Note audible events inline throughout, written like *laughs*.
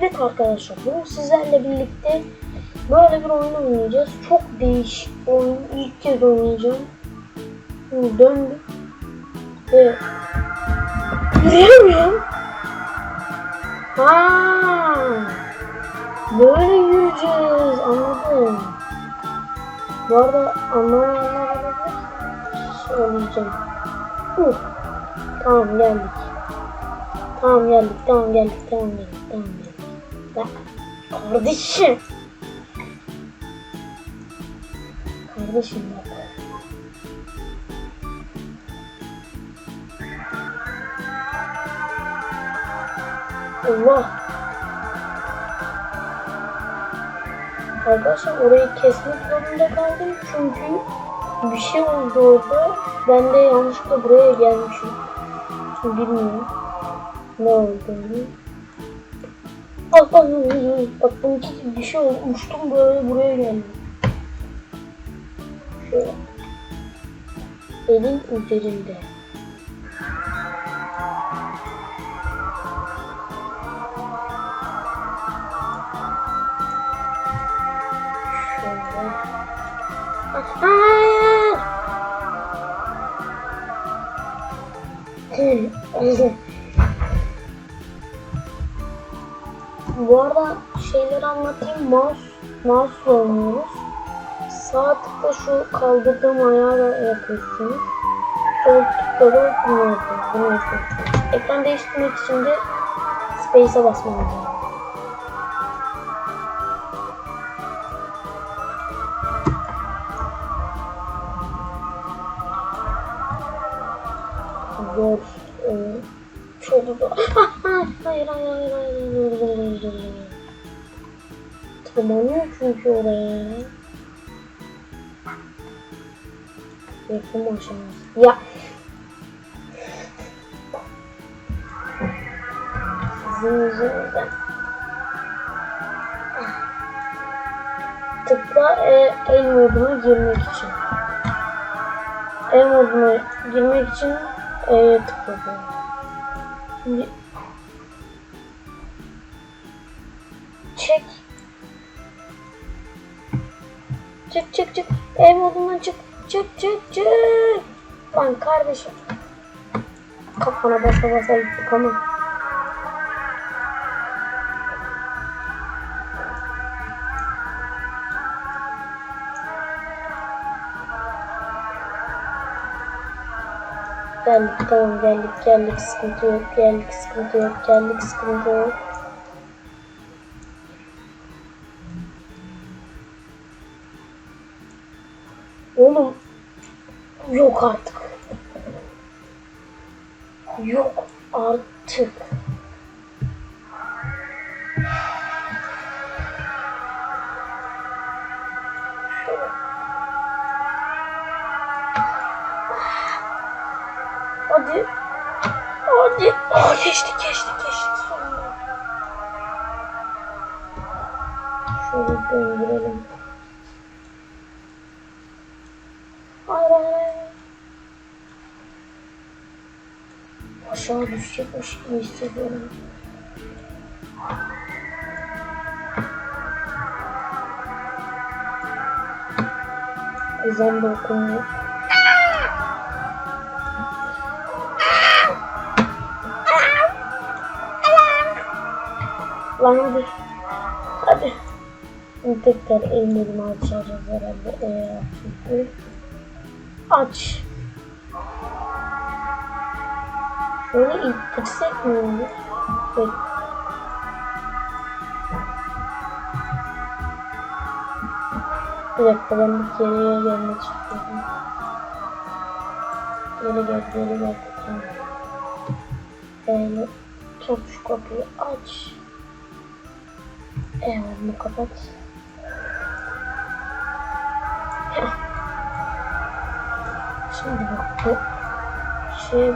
Evet arkadaşlar bugün sizlerle birlikte böyle bir oyun oynayacağız. Çok değişik oyun. İlk kez oynayacağım. Şimdi döndüm. Ve yürüyemiyorum. Ha, böyle yürüyeceğiz. Anladım. Bu arada anlamayanlar. Söyleyeceğim. Uh. Tamam geldik. Tamam geldik, tamam geldik, tamam geldik, tamam geldik. Kardeşim. Kardeşim bak. Allah. Arkadaşlar orayı kesmek zorunda kaldım çünkü bir şey oldu orada. Ben de yanlışlıkla buraya gelmişim. Bilmiyorum ne olduğunu. Bak bak bak gibi bir şey oldu. Uçtum böyle buraya geldim. Şöyle. Elin üzerinde. Şöyle. Ah, Mouse, mouse oynuyoruz. Sağ tıkla şu kaldırdığım ayağı da yapıyorsunuz. Sol tıkla da bunu yapıyorsunuz. Bunu yapıyorsunuz. Ekran değiştirmek için de Space'e basmanız lazım. E, zor. Ah, *laughs* ah, hayır hayır hayır hayır hayır hayır hayır hayır. Tırmanıyor çünkü oraya. Yapım aşaması. Ya. Sizin yüzünüzden. Tıkla e, el moduna girmek için. El moduna girmek için E'ye tıkladım. Şimdi Ev modundan çık. Çık çık çık. Lan kardeşim. Kafana basa basa gittik ama. Geldik tamam geldik geldik sıkıntı yok geldik sıkıntı yok geldik sıkıntı yok. Yok artık. Hadi. Hadi. Aa, geçtik geçtik geçtik sonunda. Şöyle döndürelim. Hayır hayır hayır. Aşağı düşecekmiş gibi hissediyorum. Ezan da okunuyor. Lan hadi. Hadi. Tekrar ellerimi açacağız herhalde. Eğer çünkü. Aç. Şöyle ittirsek mi olur? Bek. Bir dakika ben bir geriye gelmek istiyorum. Geri gel, geri gel. Yani tut şu kapıyı aç. Evet, bunu kapat. Şimdi bak bu şey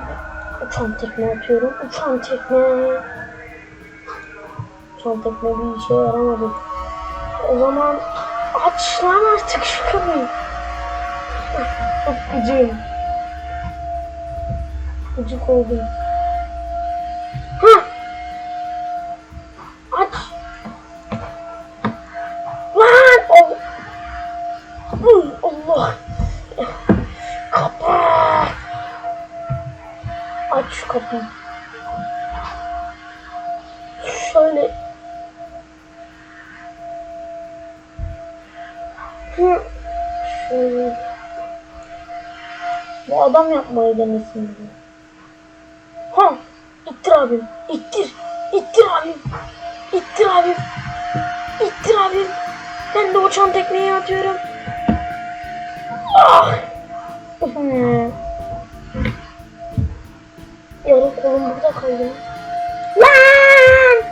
uçan tekme atıyorum. Uçan tekme. Uçan tekme bir işe yaramadı. O zaman aç lan artık şu kapıyı. Çok gıcığım. Gıcık oldum. İttir. İttir abim. İttir abim. İttir abim. Ben de uçan tekneyi atıyorum. Ah! Hmm. Yarım kolum burada kaldı. Lan!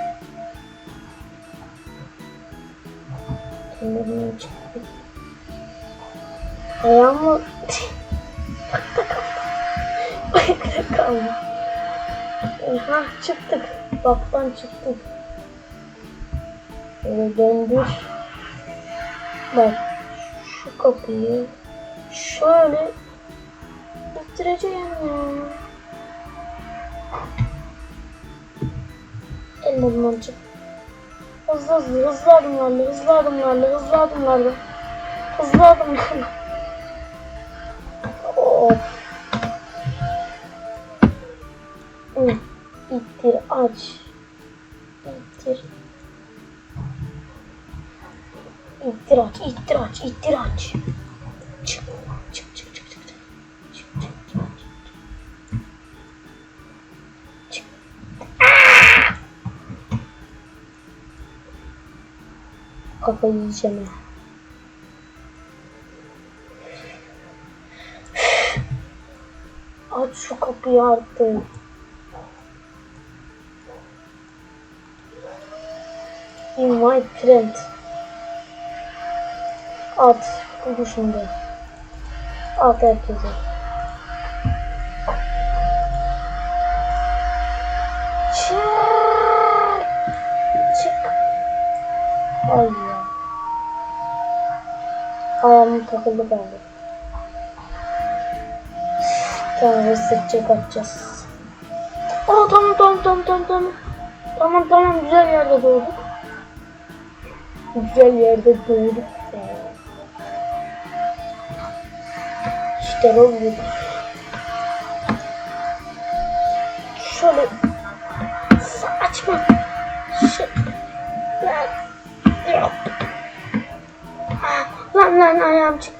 Kendinden çıktı. Ayağımı... Bakta kaldı. Bakta kaldı. Oha çıktık. Baktan çıktık. Şöyle döndür. Bak. Şu kapıyı şöyle ittireceğim ya. Elimden çık. Hızlı hızlı hızlı adımlarla hızlı adımlarla hızlı adımlarla hızlı adımlarla. İttir aç. İttir. İttir aç, ittir aç, ittir aç. Çık, çık, çık, çık, çık. Çık, çık, çık, çık. Aa! Kafayı yiyeceğim ya. Aç şu kapıyı artık. Invite friend. At. Bu şimdi. At herkese. Çık. Çık. Ay ya. Ayağım takıldı bende. Tamam reset check atacağız. Aa tamam tamam tamam tamam tamam. Tamam güzel yerde doğduk. Güzel yerde doğduk. İşte bu. Şöyle saçma. Şey. Lan. Lan ayağım çık.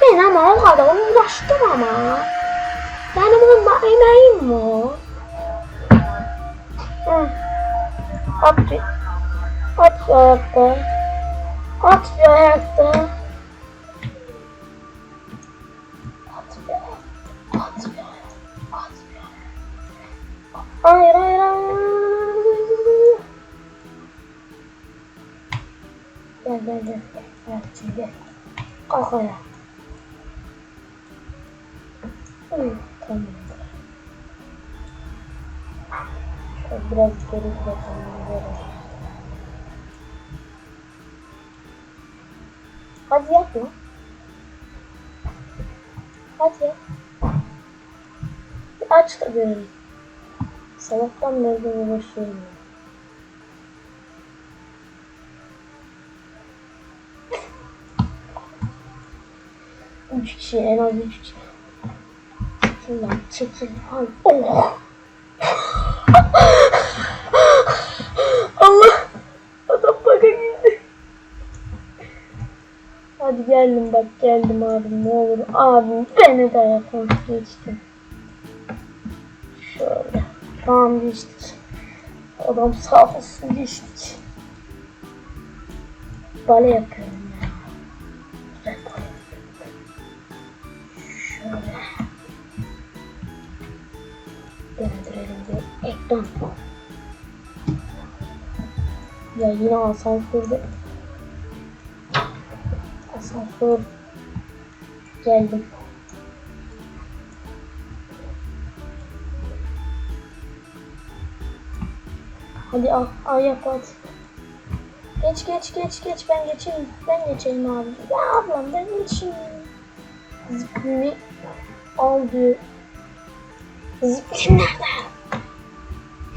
Ben ama o kadar uğraştım ama. Benim onda emeğim var. Hı. At bir. At bir ayakta. At bir ayakta. At bir ayakta. At bir ayakta. At bir ayakta. Hayır hayır hayır. Gel gel gel. Gel gel. Kalk ayağa. Tamam. Biraz geri bırakalım. Böyle. Hadi yapma. Hadi yap. Bir aç da görelim. Sabahtan beri uğraşıyorum. Üç kişi en az üç kişi. Lan çekil. Oh. Allah. Adam baka girdi. Hadi geldim bak geldim abim ne olur. Abim beni de yapın geçtim. Şöyle. Tamam geçtik. Adam sağ olsun geçtik. Bale yapıyorum ya. Şöyle. Döndürelim bir ekran. Ya yine asansörde. Asansör. Geldim. Hadi al, al yap hadi. Geç geç geç geç ben geçeyim. Ben geçeyim abi. Ya ablam ben geçeyim. Ziplini al diyor. Ziplin nerede?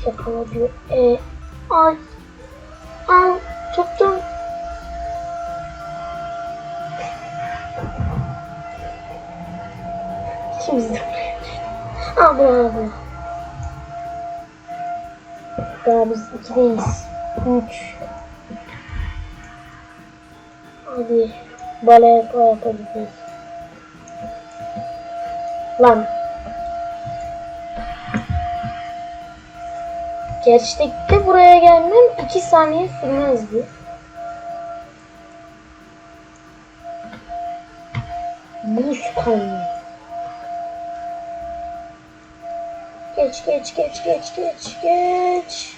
Yakala diyor. E, al. İkimiz de buraya düştük. Aa bu. Daha biz ikideyiz. Üç. Hadi. Bale yapa. Lan. Gerçekte buraya gelmem 2 saniye sürmezdi. Buz kaynağı. Geç geç geç geç geç geç.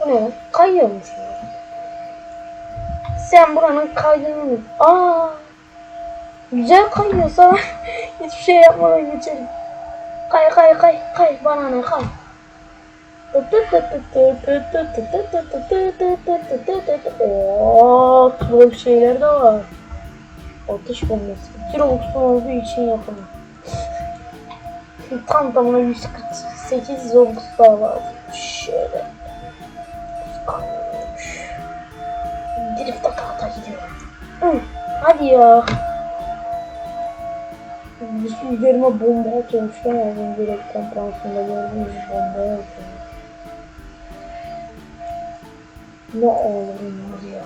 Bu ne? Kayıyormuş ya. Sen buranın kaydını Aa. Güzel kayıyorsa *laughs* hiçbir şey yapmadan geçelim. Kay kay kay kay bana ne kay. Oo, böyle şeyler de var. Ateş bombası. Kirox'un olduğu için yapamam. Tam tamına 148 Robux daha var. Şöyle. Drift ata ata gidiyor. Hı, hadi ya. Bir üzerime bomba atıyormuş. Ben az önce reklam panosunda gördüğünüz bombaya atıyormuş. Ne var ya.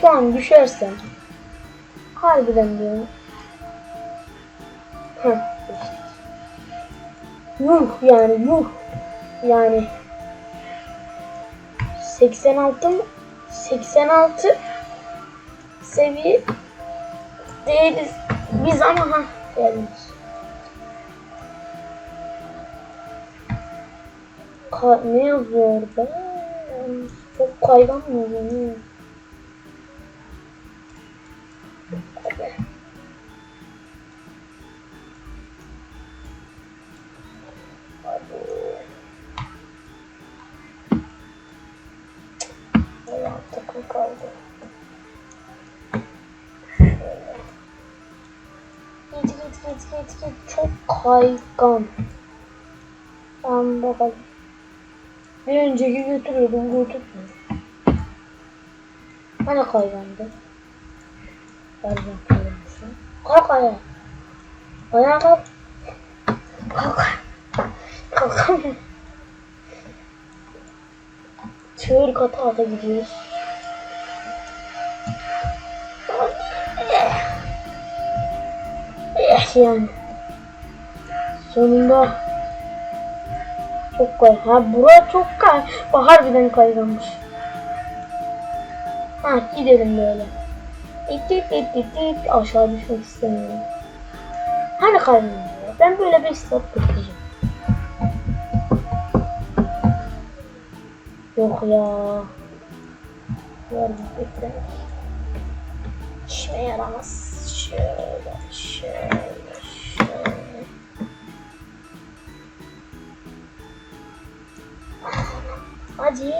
Şu an düşersem harbiden diyorum. Heh. Yuh yani yuh. Yani 86 mı? 86 seviye değiliz. Biz ama ha geldik. Ka ne yazıyor orada? Çok kaygan mı yazıyor? Git git git git git. Çok kaygan. Tamam bakalım. Bir önceki götürüyordum götürmüyor. Hani kaygandı? Bakayım şu. Kalk ayağa. Ayağa kalk. Kalk. Kalkamıyorum. Çığır kata ata gidiyoruz. Yani. Sonunda çok kay. Ha bura çok kay. Bak harbiden kayganmış. Ha gidelim böyle. İt it it it it. Aşağı düşmek istemiyorum. Hani kayganmış ya? Ben böyle 5 saat bekleyeceğim. Yok ya. Var bekle. İşime yaramaz. Şöyle, şöyle. Hadi.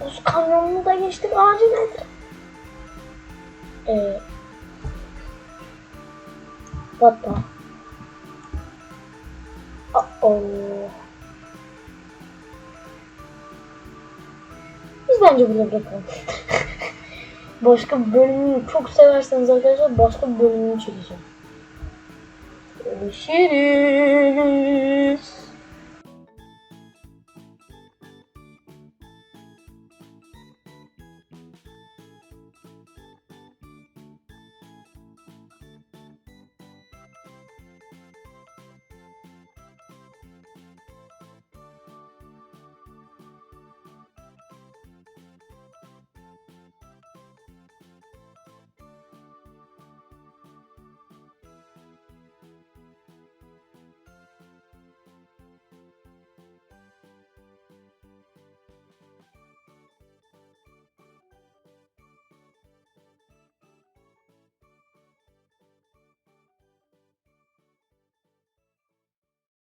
Buz kamyonunu da geçtik. Ağacı nedir? Ee, Bata. Uh-oh. Biz bence burada bırakalım. *laughs* başka bir bölümünü çok severseniz arkadaşlar başka bir bölümünü çekeceğim. Görüşürüz.